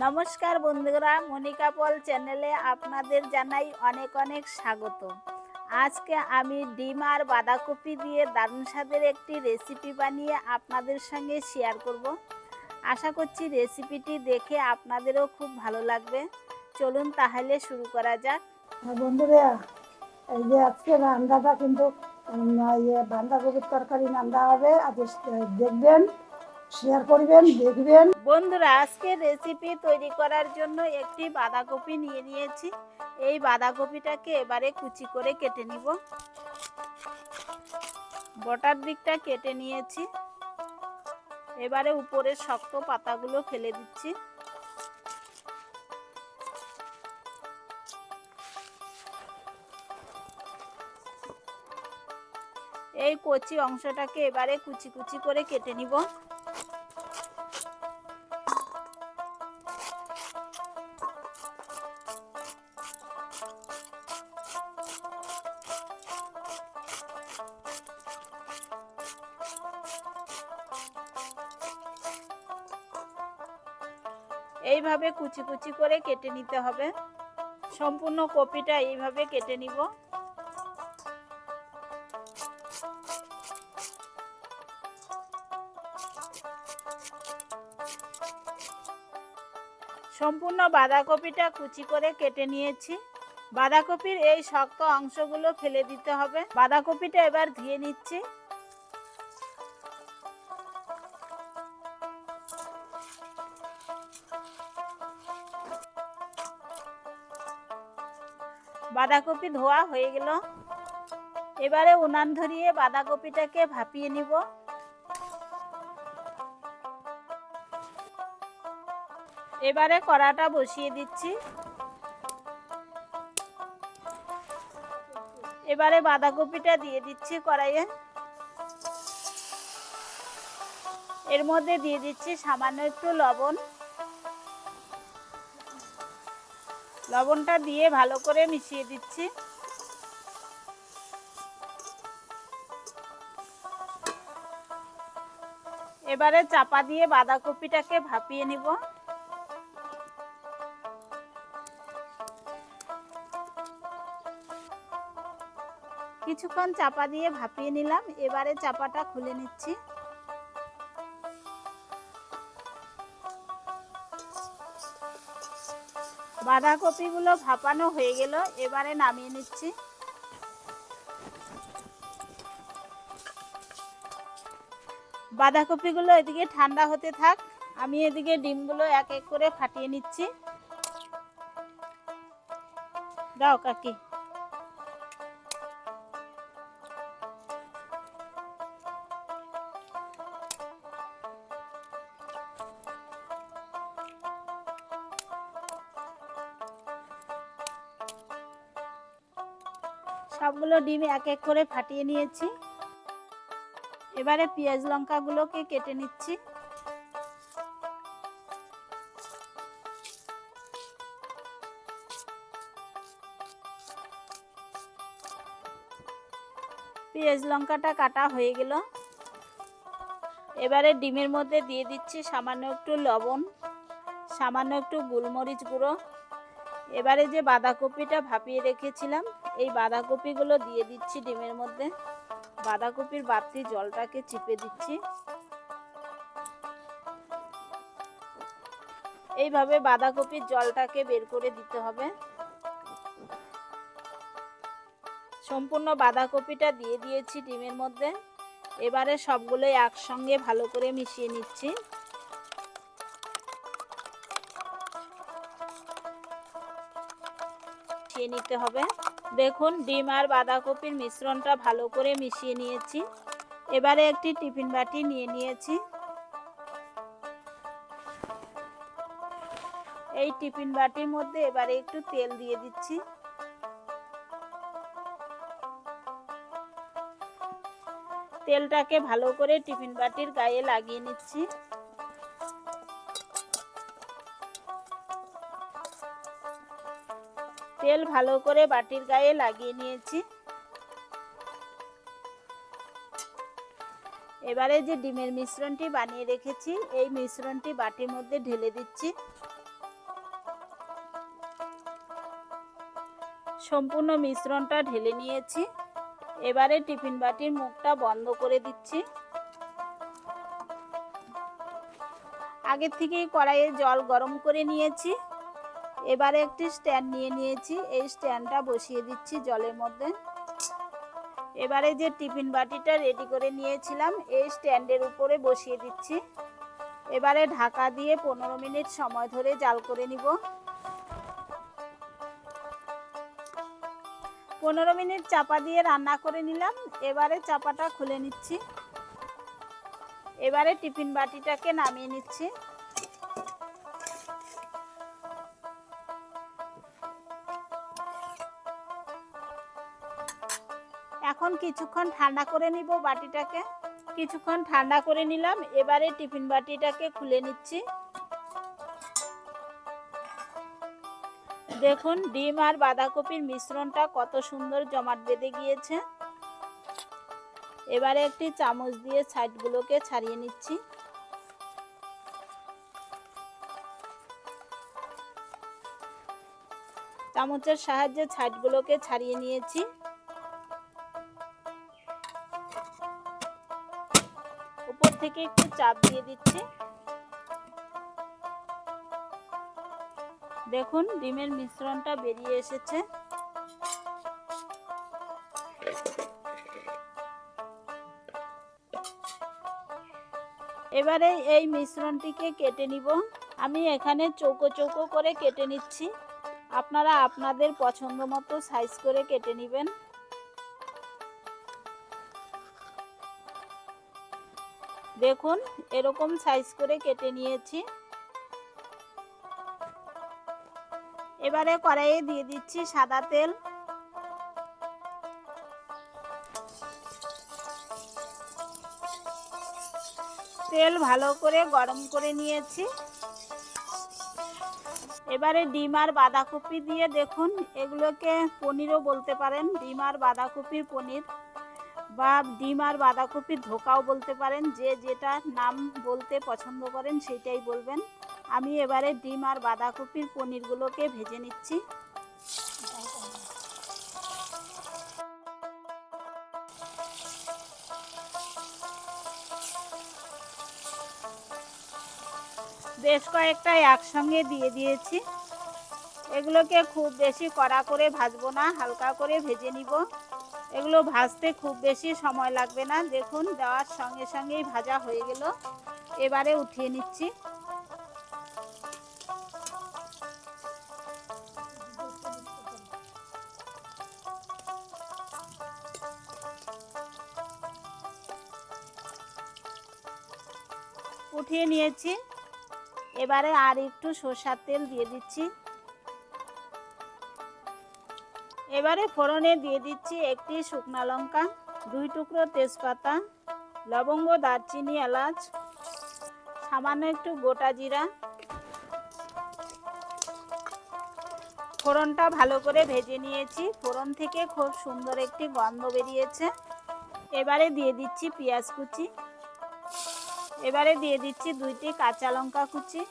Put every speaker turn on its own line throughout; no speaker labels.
নমস্কার বন্ধুরা, মনিকা পল চ্যানেলে আপনাদের জানাই অনেক অনেক স্বাগত। আজকে আমি ডিম আর বাঁধাকপি দিয়ে দারুণ স্বাদের একটি রেসিপি বানিয়ে আপনাদের সঙ্গে শেয়ার করব। আশা করছি রেসিপিটি দেখে আপনাদেরও খুব ভালো লাগবে। চলুন তাহলে শুরু করা যাক।
হ্যাঁ বন্ধুরা, এই যে আজকে রান্নাটা কিন্তু ইয়ে বাঁধাকপির তরকারি রান্না হবে আজ দেখবেন শেয়ার করবেন, দেখবেন।
বন্ধুরা আজকে রেসিপি তৈরি করার জন্য একটি বাঁধাকপি নিয়ে নিয়েছি। এই বাঁধাকপিটাকে এবারে কুচি করে কেটে নিব। বটার দিকটা কেটে নিয়েছি। এবারে উপরের শক্ত পাতাগুলো ফেলে দিচ্ছি। এই কচি অংশটাকে এবারে কুচি কুচি করে কেটে নিব। এইভাবে কুচি কুচি করে কেটে নিতে হবে। সম্পূর্ণ কপিটা এইভাবে কেটে নিব। সম্পূর্ণ বাঁধাকপিটা কুচি করে কেটে নিয়েছি। বাঁধাকপির এই শক্ত অংশগুলো ফেলে দিতে হবে। বাঁধাকপিটা এবার ধুয়ে নিচ্ছি। বাঁধাকপি ধোয়া হয়ে গেল। এবারে উনান ধরিয়ে বাঁধাকপিটাকে ভাপিয়ে নিব। এবারে কড়াটা বসিয়ে দিচ্ছি। এবারে বাঁধাকপিটা দিয়ে দিচ্ছি কড়াইয়ে। এর মধ্যে দিয়ে দিচ্ছি সামান্য একটু লবণ। লবণটা দিয়ে ভালো করে মিশিয়ে দিচ্ছি। এবারে চাপা দিয়ে বাঁধাকপিটাকে ভাপিয়ে নিব। কিছুক্ষণ চাপা দিয়ে ভাপিয়ে নিলাম। এবারে চাপাটা খুলে নিচ্ছি। বাঁধাকপিগুলো ভাপানো হয়ে গেল, এবারে নামিয়ে নিচ্ছি। বাঁধাকপিগুলো এদিকে ঠান্ডা হতে থাক, আমি এদিকে ডিমগুলো এক এক করে ফাটিয়ে নিচ্ছি। দাও কাকি। সবগুলো ডিম এক এক করে ফাটিয়ে নিয়েছি। এবারে পেঁয়াজ লঙ্কাগুলোকে কেটে নিচ্ছি। পেঁয়াজ লঙ্কাটা কাটা হয়ে গেল। এবারে ডিমের মধ্যে দিয়ে দিচ্ছি সামান্য একটু লবণ, সামান্য একটু গোলমরিচ গুঁড়ো। এবারে যে বাঁধাকপিটা ভাপিয়ে রেখেছিলাম এই বাঁধাকপিগুলো দিয়ে দিচ্ছি ডিমের মধ্যে। বাঁধাকপির বাড়তি জলটাকে চিপে দিচ্ছি। এইভাবে বাঁধাকপির জলটাকে বের করে দিতে হবে। সম্পূর্ণ বাঁধাকপিটা দিয়ে দিয়েছি ডিমের মধ্যে। এবারে সবগুলো একসঙ্গে ভালো করে মিশিয়ে নিচ্ছি। নিতে হবে। দেখুন, ডিম আর বাঁধাকপির মিশ্রণটা ভালো করে মিশিয়ে নিয়েছি। এবারে একটি টিফিন বাটি নিয়ে নিয়েছি। এই টিফিন বাটির মধ্যে এবারে একটু তেল দিয়ে দিচ্ছি। তেলটাকে ভালো করে টিফিন বাটির গায়ে লাগিয়ে নিচ্ছি। তেল ভালো করে বাটির গায়ে লাগিয়ে নিয়েছি। এবারে যে ডিমের মিশ্রণটি বানিয়ে রেখেছি, এই মিশ্রণটি বাটির মধ্যে ঢেলে দিচ্ছি। সম্পূর্ণ মিশ্রণটা ঢেলে নিয়েছি। এবারে টিফিন বাটির মুখটা বন্ধ করে দিচ্ছি। আগে থেকেই কড়াইয়ে জল গরম করে নিয়েছি। এবারে একটি স্ট্যান্ড নিয়ে নিয়েছি। এই স্ট্যান্ডটা বসিয়ে দিচ্ছি জলের মধ্যে। এবারে যে টিফিন বাটিটা রেডি করে নিয়েছিলাম, এই স্ট্যান্ডের উপরে বসিয়ে দিচ্ছি। এবারে ঢাকা দিয়ে পনেরো মিনিট সময় ধরে জাল করে নিব। পনেরো মিনিট চাপা দিয়ে রান্না করে নিলাম। এবারে চাপাটা খুলে নিচ্ছি। এবারে টিফিন বাটিটাকে নামিয়ে নিচ্ছি। এখন কিছুক্ষণ ঠান্ডা করে নিব বাটিটাকে। কিছুক্ষণ ঠান্ডা করে নিলাম, এবারে টিফিন বাটিটাকে খুলে নিচ্ছি। দেখুন, ডিম আর বাঁধাকপির মিশ্রণটা কত সুন্দর জমাট বেঁধে গিয়েছে। এবারে একটি চামচ দিয়ে সাইডগুলোকে ছাড়িয়ে নিচ্ছি। চামচের সাহায্যে ছাইডগুলোকে ছাড়িয়ে নিয়েছি। থেকে একটু চাপ দিয়ে দিচ্ছি। দেখুন, ডিমের মিশ্রণটা বেরিয়ে এসেছে। এবারে এই মিশ্রণটিকে কেটে নিব। আমি এখানে চৌকো চৌকো করে কেটে নিচ্ছি। আপনারা আপনাদের পছন্দ মতো সাইজ করে কেটে নেবেন। দেখুন, এরকম সাইজ করে কেটে নিয়েছি। এবারে কড়াইয়ে দিয়ে দিচ্ছি সাদা তেল। তেল ভালো করে গরম করে নিয়েছি। এবারে ডিম আর বাঁধাকপি দিয়ে দেখুন, এগুলোকে পনিরও বলতে পারেন, ডিম আর বাঁধাকপির পনির। বা ডিম আর বাঁধাকপির ধোকাও বলতে পারেন, যে যেটা নাম বলতে পছন্দ করেন সেটাই বলবেন। আমি এবারে ডিম আর বাঁধাকপির পনিরগুলোকে ভেজে নিচ্ছি। বেশ কয়েকটা একসঙ্গে দিয়ে দিয়েছি। এগুলোকে খুব বেশি কড়া করে ভাজবো না, হালকা করে ভেজে নিব। এগুলো ভাজতে খুব বেশি সময় লাগবে না। দেখুন, দেওয়ার সঙ্গে সঙ্গেই ভাজা হয়ে গেল। এবারে উঠিয়ে নিচ্ছি। উঠিয়ে নিয়েছি। এবারে আর একটু সর্ষার তেল দিয়ে দিচ্ছি। এবারে ফোড়নে দিয়ে দিচ্ছি একটি শুকনা লঙ্কা, দুই টুকরো তেজপাতা, লবঙ্গ, দারচিনি, এলাচ, সামান্য একটু গোটা জিরা। ফোড়নটা ভালো করে ভেজে নিয়েছি। ফোড়ন থেকে খুব সুন্দর একটি গন্ধ বেরিয়েছে। এবারে দিয়ে দিচ্ছি পেঁয়াজ কুচি। এবারে দিয়ে দিচ্ছি দুইটি কাঁচা লঙ্কা কুচি।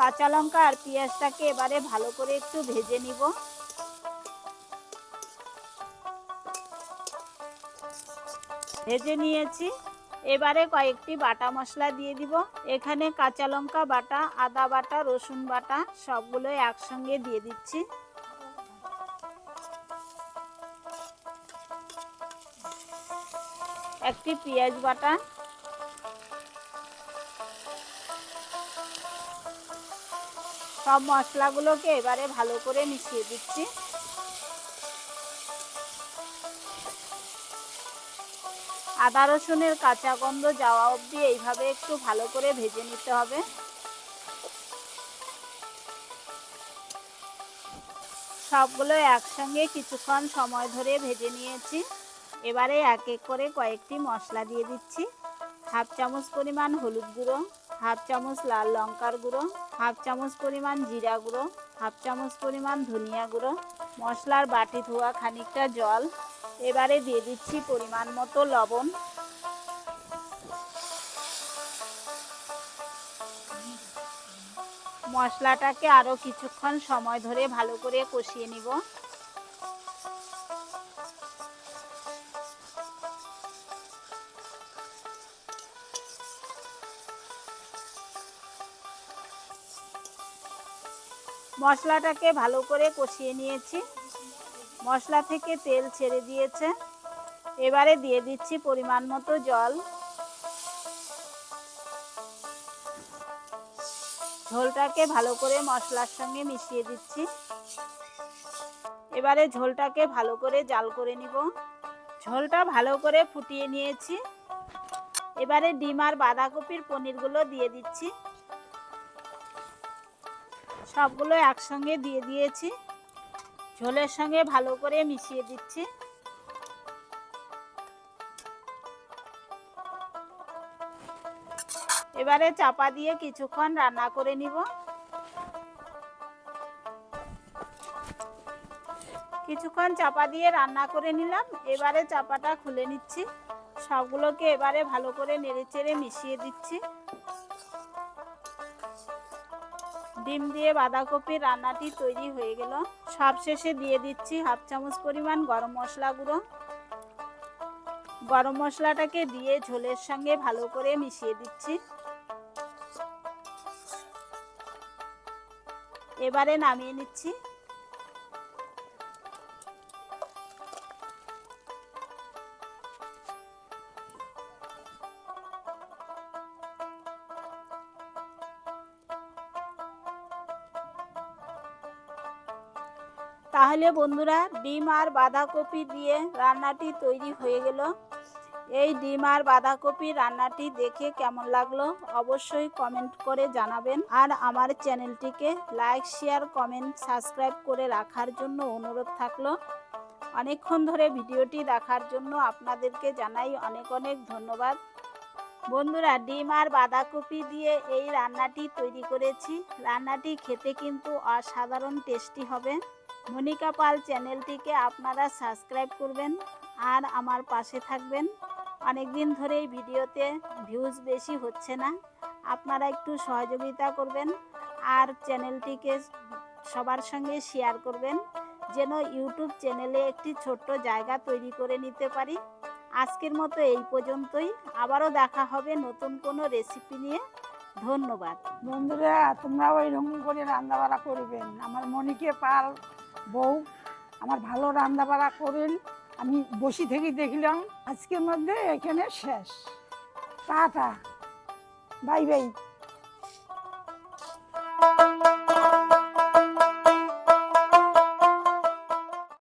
কাঁচা লঙ্কা আর পেঁয়াজটাকে এবারে ভালো করে একটু ভেজে নিব। ভেজে নিয়েছি। এবারে কয়েকটি বাটা মশলা দিয়ে দিব। এখানে কাঁচা লঙ্কা বাটা, আদা বাটা, রসুন বাটা সবগুলো একসঙ্গে দিয়ে দিচ্ছি। একটি পেঁয়াজ বাটা। সব মশলাগুলোকে এবারে ভালো করে মিশিয়ে দিচ্ছি। আদা রসুনের কাঁচা গন্ধ যাওয়া অবধি এইভাবে একটু ভালো করে ভেজে নিতে হবে। সবগুলো একসঙ্গে কিছুক্ষণ সময় ধরে ভেজে নিয়েছি। এবারে এক এক করে কয়েকটি মশলা দিয়ে দিচ্ছি। হাফ চামচ পরিমাণ হলুদ গুঁড়ো, হাফ চামচ লাল লঙ্কার গুঁড়ো, হাফ চামচ পরিমাণ জিরা গুঁড়ো, হাফ চামচ পরিমাণ ধনিয়া গুঁড়ো, মশলার বাটি ধোয়া খানিকটা জল এবারে দিয়ে দিচ্ছি পরিমাণ মতো লবণ। মশলাটাকে আরও কিছুক্ষণ সময় ধরে ভালো করে কষিয়ে নিব। মশলাটাকে ভালো করে কষিয়ে নিয়েছি। মশলা থেকে তেল ছেড়ে দিয়েছে। এবারে দিয়ে দিচ্ছি পরিমাণ মতো জল। ঝোলটাকে ভালো করে মশলার সঙ্গে মিশিয়ে দিচ্ছি। এবারে ঝোলটাকে ভালো করে জাল করে নিব। ঝোলটা ভালো করে ফুটিয়ে নিয়েছি। এবারে ডিম আর বাঁধাকপির পনিরগুলো দিয়ে দিচ্ছি। সবগুলো একসঙ্গে দিয়ে দিয়েছি। ঝোলের সঙ্গে ভালো করে মিশিয়ে দিচ্ছি। এবারে চাপা দিয়ে কিছুক্ষণ রান্না করে নিব। কিছুক্ষণ চাপা দিয়ে রান্না করে নিলাম। এবারে চাপাটা খুলে নিচ্ছি। সবগুলোকে এবারে ভালো করে নেড়েচেড়ে মিশিয়ে দিচ্ছি। ডিম দিয়ে বাঁধাকপির রান্নাটি তৈরি হয়ে গেল। সবশেষে দিয়ে দিচ্ছি হাফ চামচ পরিমাণ গরম মশলা গুঁড়ো। গরম মশলাটাকে দিয়ে ঝোলের সঙ্গে ভালো করে মিশিয়ে দিচ্ছি। এবারে নামিয়ে নিচ্ছি। তাহলে বন্ধুরা ডিম আর বাঁধাকপি দিয়ে রান্নাটি তৈরি হয়ে গেল। এই ডিম আর বাঁধাকপি রান্নাটি দেখে কেমন লাগল অবশ্যই কমেন্ট করে জানাবেন। আর আমার চ্যানেলটিকে লাইক, শেয়ার, কমেন্ট, সাবস্ক্রাইব করে রাখার জন্য অনুরোধ থাকল। অনেকক্ষণ ধরে ভিডিওটি দেখার জন্য আপনাদেরকে জানাই অনেক অনেক ধন্যবাদ। বন্ধুরা ডিম আর বাঁধাকপি দিয়ে এই রান্নাটি তৈরি করেছি। রান্নাটি খেতে কিন্তু অসাধারণ টেস্টি হবে। মনিকা পাল চ্যানেলটিকে আপনারা সাবস্ক্রাইব করবেন আর আমার পাশে থাকবেন। অনেক দিন ধরে এই ভিডিওতে ভিউজ বেশি হচ্ছে না। আপনারা একটু সহযোগিতা করবেন আর চ্যানেলটিকে সবার সঙ্গে শেয়ার করবেন, যেন ইউটিউব চ্যানেলে একটি ছোট্ট জায়গা তৈরি করে নিতে পারি। আজকের মতো এই পর্যন্তই। আবারও দেখা হবে নতুন কোনো রেসিপি নিয়ে। ধন্যবাদ।
বন্ধুরা, তোমরাও এরকম করে রান্না বাড়া করবেন। আমার মনিকে পাল বউ, আমার ভালো রান্না বাড়া করেন। আমি বসি থেকে দেখলাম, আজকের মধ্যে এখানে শেষ। Tata, bye bye.